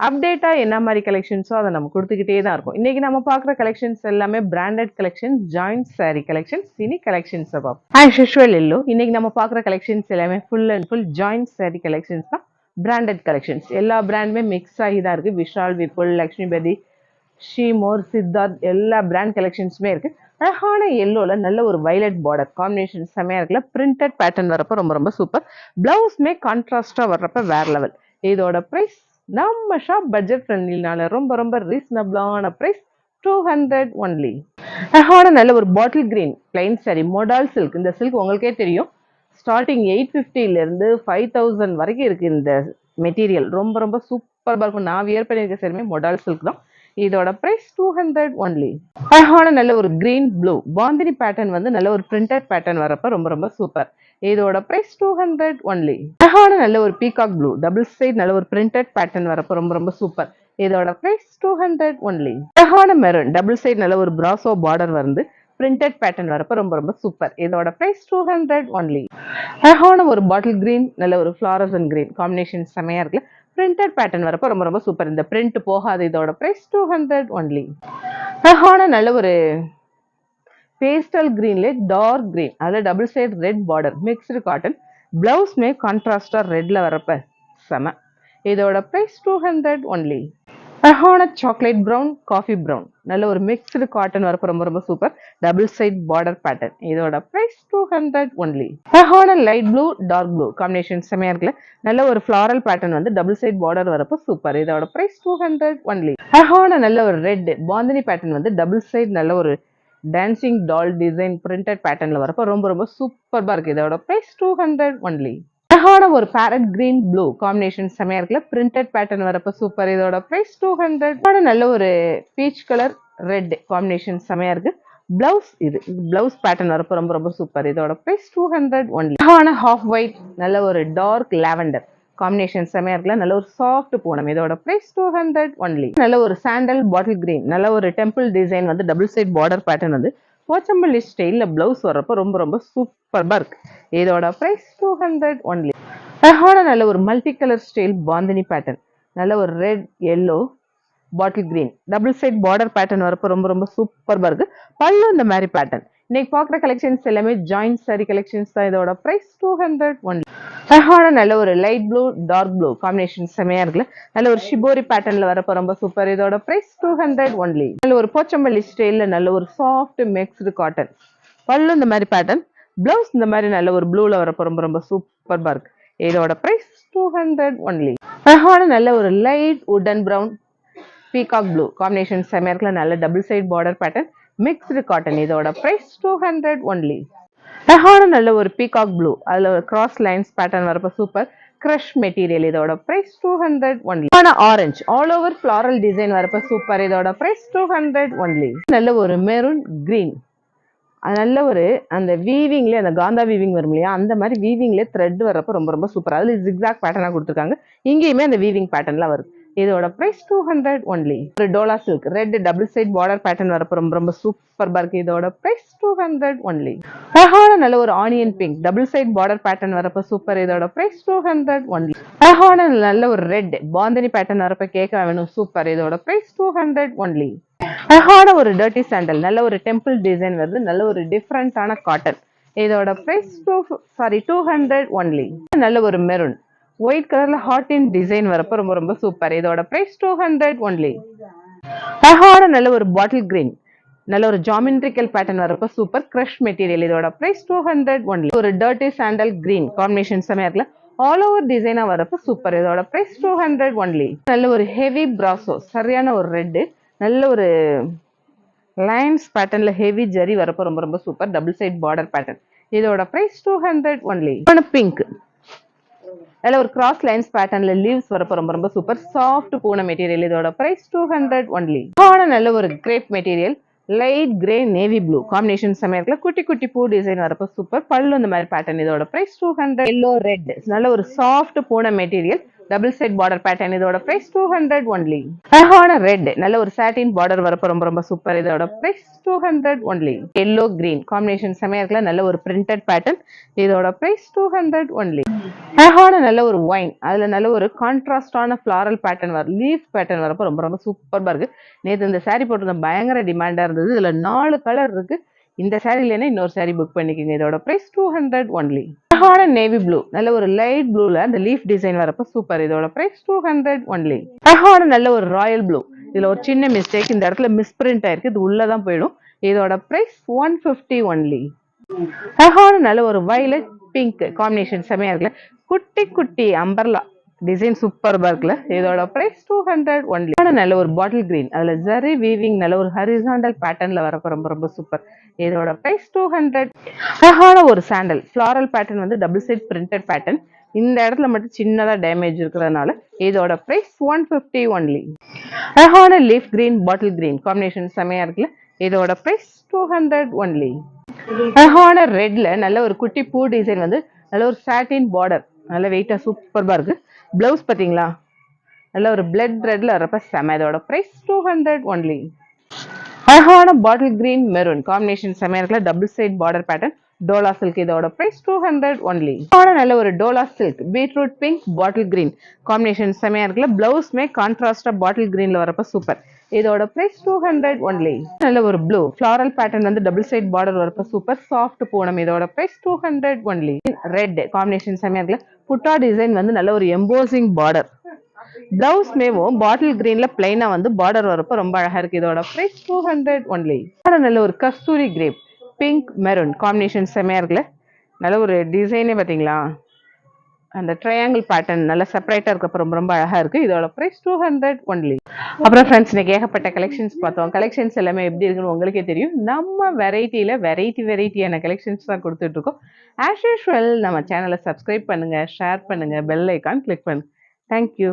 அப்டேட்டாக என்ன மாதிரி கலெக்ஷன்ஸோ அதை நம்ம கொடுத்துக்கிட்டே தான் இருக்கும். இன்றைக்கி நம்ம பார்க்குற கலெக்ஷன்ஸ் எல்லாமே branded collection joint saree collections இனி கலெக்ஷன்ஸ் அபாப் ஆஸ் யூஷுவல் இல்லோ இன்றைக்கி நம்ம பார்க்குற கலெக்ஷன்ஸ் எல்லாமே full and full joint saree collections தான். பிராண்டட் கலெக்ஷன்ஸ் எல்லா பிராண்டுமே மிக்ஸ் ஆகி தான் இருக்குது விஷால் விபுல் லக்ஷ்மிபதி ஷீமோர் சித்தார்த் எல்லா பிராண்ட் கலெக்ஷன்ஸுமே இருக்குது அழகான எல்லோவில் நல்ல ஒரு வைலட் பார்டர் காம்பினேஷன் செமையாக இருக்குல்ல. பிரிண்டட் பேட்டர்ன் வரப்போ ரொம்ப ரொம்ப சூப்பர் ப்ளவுஸ்மே கான்ட்ராஸ்டாக வர்றப்ப வேற லெவல் இதோட ப்ரைஸ் நம்ம ஷாப் பட்ஜெட் ஃப்ரெண்ட்லினால ரொம்ப ரொம்ப ரீசனபிளான ப்ரைஸ் டூ ஹண்ட்ரட் ஒன்லி அழகான நல்ல ஒரு bottle green plain saree modal silk இந்த சில்க் உங்களுக்கே தெரியும். ஸ்டார்டிங் எயிட் ஃபிஃப்டிலேருந்து ஃபைவ் தௌசண்ட் வரைக்கும் இருக்குது இந்த மெட்டீரியல் ரொம்ப ரொம்ப சூப்பராக இருக்கும். நான் வியர் பண்ணியிருக்க சரிமே மொடால் சில்க் தான். இதோட ப்ரைஸ் டூ ஹண்ட்ரட் ஒன்லி அழகான நல்ல ஒரு கிரீன் ப்ளூ பாந்தினி பேட்டர்ன் வந்து நல்ல ஒரு பிரிண்டட் பேட்டர்ன் வரப்போ ரொம்ப ரொம்ப சூப்பர் இதோட ப்ரைஸ் டூ ஹண்ட்ரட் ஒன்லி அழகான நல்ல ஒரு பீகாக் ப்ளூ டபுள் சைட் நல்ல ஒரு பிரிண்டட் பேட்டர்ன் வரப்போ ரொம்ப ரொம்ப சூப்பர் இதோட ப்ரைஸ் டூ ஹண்ட்ரட் ஒன்லி அழகான மெரூன் டபுள் சைட் நல்ல ஒரு பிராசோ பார்டர் வந்து பிரிண்டட் பேட்டர்ன் வரப்போ ரொம்ப ரொம்ப சூப்பர் இதோட ப்ரைஸ் டூ ஹண்ட்ரட் ஒன்லி அழகான ஒரு பாட்டில் கிரீன் நல்ல ஒரு ஃப்ளாரஸ் அண்ட் கிரீன் காம்பினேஷன் செமையாக இருக்குல்ல? பிரிண்டட் பேட்டர்ன் வரப்போ ரொம்ப ரொம்ப சூப்பர் இந்த பிரிண்ட் போகாது இதோட ப்ரைஸ் டூ ஹண்ட்ரட் ஒன்லி அழகான நல்ல ஒரு பேஸ்டல் கிரீன்ல டார்க் கிரீன் அதில் double side red border mixed cotton பிளவுஸ்மே கான்ட்ராஸ்டாக ரெட்டில் வரப்ப செம. இதோட ப்ரைஸ் டூ ஹண்ட்ரட் ஒன்லி அழகான சாக்லேட் ப்ரௌன் காஃபி ப்ரௌன் நல்ல ஒரு மிக்ஸ்டு காட்டன் வரப்போ ரொம்ப ரொம்ப super double side border pattern இதோட ப்ரைஸ் டூ ஹண்ட்ரட் ஒன்லி அழகான light blue dark blue combination செமையாக இருக்குல்ல? நல்ல ஒரு ஃப்ளாரல் பேட்டர்ன் வந்து டபுள் சைட் பார்டர் வரப்போ சூப்பர் இதோட ப்ரைஸ் டூ ஹண்ட்ரட் ஒன்லி அழகான நல்ல ஒரு ரெட் பாந்தினி பேட்டர்ன் வந்து டபுள் சைட் நல்ல ஒரு டான்சிங் டால் டிசைன் பிரிண்டட் பேட்டர்ன்ல வரப்போ ரொம்ப ரொம்ப சூப்பர்பா இருக்கு. இதோட ப்ரைஸ் டூ ஹண்ட்ரட் ஒன்லி அழகான ஒரு பேரட் கிரீன் ப்ளூ காம்பினேஷன் செமையா இருக்குல்ல? பிரிண்டட் பேட்டர்ன் வரப்ப சூப்பர் இதோட ப்ரைஸ் டூ ஹண்ட்ரட் நல்ல ஒரு பீச் கலர் ரெட் காம்பினேஷன் செமையா இருக்கு. பிளவுஸ் இது பிளவுஸ் பேட்டர்ன் வரப்ப ரொம்ப ரொம்ப சூப்பர் இதோட ப்ரைஸ் டூ ஹண்ட்ரட் ஒன்லி அழகான ஹாஃப் ஒயிட் நல்ல ஒரு டார்க் லாவெண்டர் காம்பினேஷன் செமையாக இருக்குல்ல. நல்ல ஒரு சாஃப்ட் பூனம். இதோட ப்ரைஸ் டூ ஹண்ட்ரட் ஒன்லி நல்ல ஒரு சாண்டல் பாட்டில் கிரீன் நல்ல ஒரு டெம்பிள் டிசைன் வந்து டபுள் சைட் பார்டர் பேட்டர்ன் வந்து போச்சம்பள்ளி ஸ்டைலில் பிளவுஸ் வரப்போ ரொம்ப ரொம்ப சூப்பர்பா இருக்குது இதோட ப்ரைஸ் டூ ஹண்ட்ரட் ஒன்லி அழகான நல்ல ஒரு multi colour style bandhani pattern நல்ல ஒரு red yellow bottle green double side border pattern வரப்போ ரொம்ப ரொம்ப சூப்பர்பா இருக்குது பல்லு இந்த மாதிரி பேட்டர்ன் இன்னைக்கு பார்க்குற கலெக்ஷன்ஸ் எல்லாமே ஜாயிண்ட் சாரி கலெக்ஷன்ஸ் தான். இதோட ப்ரைஸ் டூ ஹண்ட்ரட் ஒன்லி அழகான நல்ல ஒரு light blue dark blue combination செமையா இருக்குல்ல? நல்ல ஒரு ஷிபோரி பேட்டர்ன்ல வரப்போ ரொம்ப சூப்பர் இதோட ப்ரைஸ் டூ ஹண்ட்ரட் ஒன்லி நல்ல ஒரு போச்சம்பள்ளி ஸ்டைலில் நல்ல ஒரு சாஃப்ட் மிக்ஸ்டு காட்டன் பல்லு இந்த மாதிரி பேட்டர்ன் பிளவுஸ் இந்த மாதிரி நல்ல ஒரு ப்ளூல வரப்போ ரொம்ப ரொம்ப சூப்பர்பா இருக்கு. இதோட ப்ரைஸ் டூ ஹண்ட்ரட் ஒன்லி அழகான நல்ல ஒரு லைட் உடன் ப்ரௌன் பீகாக் ப்ளூ காம்பினேஷன் செமையா இருக்குல்ல? நல்ல double side border pattern mixed cotton இதோட ப்ரைஸ் டூ ஹண்ட்ரட் ஒன்லி அழகான நல்ல ஒரு பீகாக் ப்ளூ அதில் ஒரு கிராஸ் லைன்ஸ் பேட்டர்ன் வரப்போ சூப்பர் க்ரஷ் மெட்டீரியல் இதோட ப்ரைஸ் டூ ஹண்ட்ரட் ஒன்லி ஆனால் orange all over floral design வரப்போ சூப்பர் இதோட ப்ரைஸ் டூ ஹண்ட்ரட் ஒன்லி நல்ல ஒரு மெரூன் கிரீன் அது நல்ல ஒரு அந்த வீவிங்லேயே அந்த காந்தா வீவிங் வரும் இல்லையா? அந்த மாதிரி வீவிங்லேயே த்ரெட் வரப்போ ரொம்ப ரொம்ப சூப்பர் அதில் ஜிக்ஸாக் பேட்டர்னாக கொடுத்துருக்காங்க. இங்கேயுமே அந்த வீவிங் பேட்டர்ன்லாம் வருது. இதோட ப்ரைஸ் டூ ஹண்ட்ரட் ஒன்லி ஒரு dola silk red double side border pattern வரப்போ ரொம்ப ரொம்ப சூப்பர் இருக்கு. இதோட ப்ரைஸ் டூ ஹண்ட்ரட் ஒன்லி அழகான நல்ல ஒரு onion pink double side border pattern வரப்போ சூப்பர் இதோட ப்ரைஸ் டூ ஹண்ட்ரட் ஒன்லி அழகான நல்ல ஒரு ரெட் பாந்தினி பேட்டர்ன் வரப்போ கேட்க வேணும். சூப்பர் இதோட ப்ரைஸ் டூ ஹண்ட்ரட் ஒன்லி அழகான ஒரு டர்ட்டி சாண்டல் நல்ல ஒரு டெம்பிள் டிசைன் வருது. நல்ல ஒரு டிஃப்ரெண்டான காட்டன் இதோட price two saree two hundred only நல்ல ஒரு மெரூன் ஒயிட் கலர்ல ஹாட் இன் டிசைன் வரப்போ ரொம்ப ரொம்ப சூப்பர் இதோட ப்ரைஸ் டூ ஹண்ட்ரட் ஒன்லி அழகான நல்ல ஒரு பாட்டில் கிரீன் நல்ல ஒரு ஜாமெண்ட்ரிக்கல் பேட்டர்ன் வரப்போ சூப்பர் கிரஷ் மெட்டீரியல் இதோட ப்ரைஸ் டூ ஹண்ட்ரட் ஒன்லி ஒரு டர்ட்டி சாண்டல் கிரீன் காம்பினேஷன் செமையா இருக்குல்ல ஆல் ஓவர் டிசைனாக வரப்போ சூப்பர் இதோட ப்ரைஸ் டூ ஹண்ட்ரட் ஒன்லி நல்ல ஒரு ஹெவி பிராசோ சரியான ஒரு ரெட்டு நல்ல ஒரு லைன்ஸ் பேட்டர்னில் ஹெவி ஜரி வரப்போ ரொம்ப ரொம்ப super double side border pattern இதோட price two hundred only pink அதில் ஒரு கிராஸ் லைன்ஸ் பேட்டர்னில் லீவ்ஸ் வரப்போ ரொம்ப ரொம்ப சூப்பர் சாஃப்ட் பூன மெட்டீரியல் இதோட ப்ரைஸ் டூ ஹண்ட்ரட் ஒன்லி ஆன நல்ல ஒரு crepe material light grey navy blue combination சமயத்தில் குட்டி குட்டி பூ டிசைன் வரப்போ சூப்பர் பல்லு அந்த மாதிரி பேட்டர்ன் இதோட price two hundred yellow red நல்ல ஒரு சாஃப்ட் பூன material double side border pattern இதோட பிரைஸ் டூ ஹண்ட்ரட் ஒன்லி அழகான ரெட் நல்ல ஒரு சாட்டின் பார்டர் வரப்போ ரொம்ப ரொம்ப சூப்பர் இதோட price two hundred only yellow green combination செமையா இருக்கல நல்ல ஒரு பிரிண்டட் பேட்டர்ன் இதோட பிரைஸ் டூ ஹண்ட்ரட் ஒன்லி அழகான நல்ல ஒரு ஒயின் அதுல நல்ல ஒரு கான்ட்ராஸ்டான ஃபிளாரல் பேட்டர்ன் வர லீஃப் பேட்டர்ன் வரப்போ ரொம்ப ரொம்ப சூப்பராக இருக்கு. நேற்று இந்த saree போட்டிருந்த பயங்கர டிமாண்டா இருந்தது. இதுல நாலு கலர் இருக்கு. இந்த saree இல்லைன்னா இன்னொரு saree புக் பண்ணிக்கோங்க. இதோட பிரைஸ் டூ ஹண்ட்ரட் ஒன்லி அழகான நேவி ப்ளூ நல்ல ஒரு லைட் ப்ளூல அந்த லீஃப் டிசைன் வரப்ப சூப்பர் இதோட பிரைஸ் டூ ஹண்ட்ரட் ஒன்லி அழகான நல்ல ஒரு ராயல் ப்ளூ இதுல ஒரு சின்ன மிஸ்டேக் இந்த இடத்துல மிஸ்பிரிண்ட் ஆயிருக்கு. இது உள்ளதான் போயிடும். இதோட பிரைஸ் ஒன் ஃபிஃப்டி ஒன்லி அழகான நல்ல ஒரு வயலட் பிங்க் காம்பினேஷன் செமையா இருக்குல்ல? குட்டி குட்டி அம்பர்லா டிசைன் சூப்பர்பா இருக்குல்ல இதோட பிரைஸ் டூ ஹண்ட்ரட் ஒன்லி நல்ல ஒரு பாட்டில் கிரீன் அதுல ஜரி வீவிங் நல்ல ஒரு ஹரிசாண்டல் பேட்டர்ன்ல வரப்போ ரொம்ப ரொம்ப சூப்பர் இதோட பிரைஸ் டூ ஹண்ட்ரட் அழகான ஒரு சாண்டல் ஃப்ளாரல் பேட்டர்ன் வந்து டபுள் சைட் பிரிண்டட் பேட்டர்ன் இந்த இடத்துல மட்டும் சின்னதா டேமேஜ் இருக்கிறதுனால இதோட பிரைஸ் ஒன் ஃபிஃப்டி ஒன்லி அழகான leaf green bottle green combination செமையா இருக்குல்ல? இதோட பிரைஸ் டூ ஹண்ட்ரட் ஒன்லி அழகான ரெட்ல நல்ல ஒரு குட்டி பூ டிசைன் வந்து நல்ல ஒரு சாட்டின் பார்டர் நல்ல வெயிட்டா சூப்பர்பா இருக்கு. ப்ளவுஸ் பார்த்தீங்களா நல்ல ஒரு பிளட் ரெட்ல வரப்ப செம இதோட ப்ரைஸ் டூ ஹண்ட்ரட் ஒன்லி அழகான பாட்டில் கிரீன் மெரூன் காம்பினேஷன் செமையாக இருக்குல்ல double side border pattern dola silk இதோட பிரைஸ் டூ ஹண்ட்ரட் ஒன்லி நல்ல ஒரு dola silk beetroot pink bottle green. Combination செமையா இருக்குல்ல பிளவுஸ்மே கான்ட்ராஸ்டா பாட்டில் கிரீன்ல வரப்ப சூப்பர் இதோட பிரைஸ் டூ ஹண்ட்ரட் ஒன்லி நல்ல ஒரு ப்ளூ ஃபிளாரல் பேட்டர்ன் வந்து டபுள் சைட் பார்டர் வரப்ப சூப்பர் சாஃப்ட் பூனம் இதோட price two hundred only red combination செமையா இருக்குல்ல புட்டா டிசைன் வந்து நல்ல ஒரு எம்போசிங் பார்டர் பிளவுஸ் மேவும் பாட்டில் கிரீன்ல பிளைனா வந்து பார்டர் வரப்போ ரொம்ப அழகா இருக்கு இதோட பிரைஸ் டூ ஹண்ட்ரட் ஒன்லி நல்ல ஒரு Kasturi crepe. Pink maroon combination செம்மையாக இருக்குல்ல? நல்ல ஒரு டிசைனே பார்த்தீங்களா? அந்த ட்ரையாங்கிள் பேட்டர்ன் நல்ல செப்பரேட்டாக இருக்கப்ப ரொம்ப ரொம்ப அழகாக இருக்குது இதோட ப்ரைஸ் டூ ஹண்ட்ரட் ஒன்லி அப்புறம் ஃப்ரெண்ட்ஸ் இன்றைக்கி ஏகப்பட்ட கலெக்ஷன்ஸ் பார்த்தோம். கலெக்ஷன்ஸ் எல்லாமே எப்படி இருக்குன்னு உங்களுக்கே தெரியும். நம்ம வெரைட்டியில் வெரைட்டி வெரைட்டியான கலெக்ஷன்ஸ் தான் கொடுத்துட்ருக்கோம் ஆஸ் யூஷுவல் நம்ம சேனலை சப்ஸ்கிரைப் பண்ணுங்கள் ஷேர் பண்ணுங்கள் பெல் ஐக்கான் கிளிக் பண்ணுங்கள் தேங்க்யூ